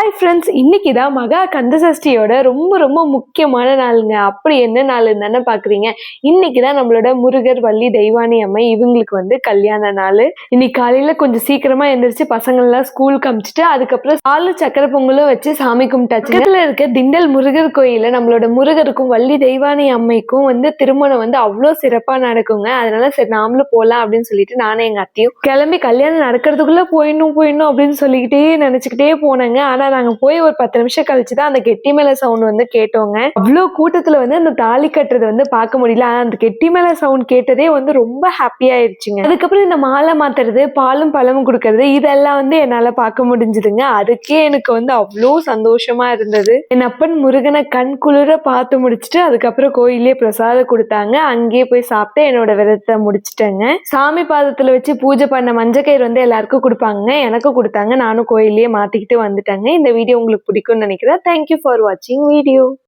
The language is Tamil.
ஹாய் ஃப்ரெண்ட்ஸ் இன்னைக்கு தான் மகா கந்தசஷ்டியோட ரொம்ப ரொம்ப முக்கியமான நாளுங்க. அப்படி என்ன நாள் தானே பார்க்குறீங்க இன்னைக்கு தான் நம்மளோட முருகர் வள்ளி தெய்வானி அம்மை இவங்களுக்கு வந்து கல்யாண நாள். இன்னைக்கு காலையில் கொஞ்சம் சீக்கிரமா எழுந்திரிச்சு பசங்கள்லாம் ஸ்கூலுக்கு அமிச்சிட்டு அதுக்கப்புறம் பால் சக்கரை பொங்கலும் வச்சு சாமி கும்பிட்டாச்சு இதில் இருக்க திண்டல் முருகர் கோயிலில் நம்மளோட முருகருக்கும் வள்ளி தெய்வானி அம்மைக்கும் வந்து திருமணம் வந்து அவ்வளோ சிறப்பாக நடக்குங்க. அதனால சரி நாமளும் போகலாம் அப்படின்னு சொல்லிட்டு நானும் எங்கள் அத்தையும் கிளம்பி கல்யாணம் நடக்கிறதுக்குள்ளே போயிடணும் போயிடணும் அப்படின்னு சொல்லிக்கிட்டே நினச்சிக்கிட்டே போனேங்க. ஆனால் நாங்க போய் ஒரு பத்து நிமிஷம் கழிச்சு தான் அந்த கெட்டி மேல சவுண்ட் வந்து கேட்டோங்க. அவ்வளோ கூட்டத்துல வந்து அந்த தாலி கட்டுறது வந்து பார்க்க முடியல. ஆனா அந்த கெட்டி மேல சவுண்ட் கேட்டதே வந்து ரொம்ப ஹாப்பி ஆயிடுச்சுங்க. அதுக்கப்புறம் இந்த மாலை மாத்துறது பாலும் பழமும் கொடுக்கறது இதெல்லாம் வந்து என்னால பார்க்க முடிஞ்சுதுங்க. அதுக்கே எனக்கு வந்து அவ்வளோ சந்தோஷமா இருந்தது. என் அப்பன் முருகனை கண் குளிர பார்த்து முடிச்சுட்டு அதுக்கப்புறம் கோயிலே பிரசாதம் கொடுத்தாங்க. அங்கேயே போய் சாப்பிட்டு என்னோட விரதத்தை முடிச்சிட்டேங்க. சாமி பாதத்துல வச்சு பூஜை பண்ண மஞ்சக்கயிறு வந்து எல்லாருக்கும் கொடுப்பாங்க எனக்கும் கொடுத்தாங்க. நானும் கோயிலே மாத்திக்கிட்டு வந்துட்டேங்க. இந்த வீடியோ உங்களுக்கு பிடிக்கும்னு நினைக்கிறேன். தேங்க்யூ ஃபார் வாட்சிங் வீடியோ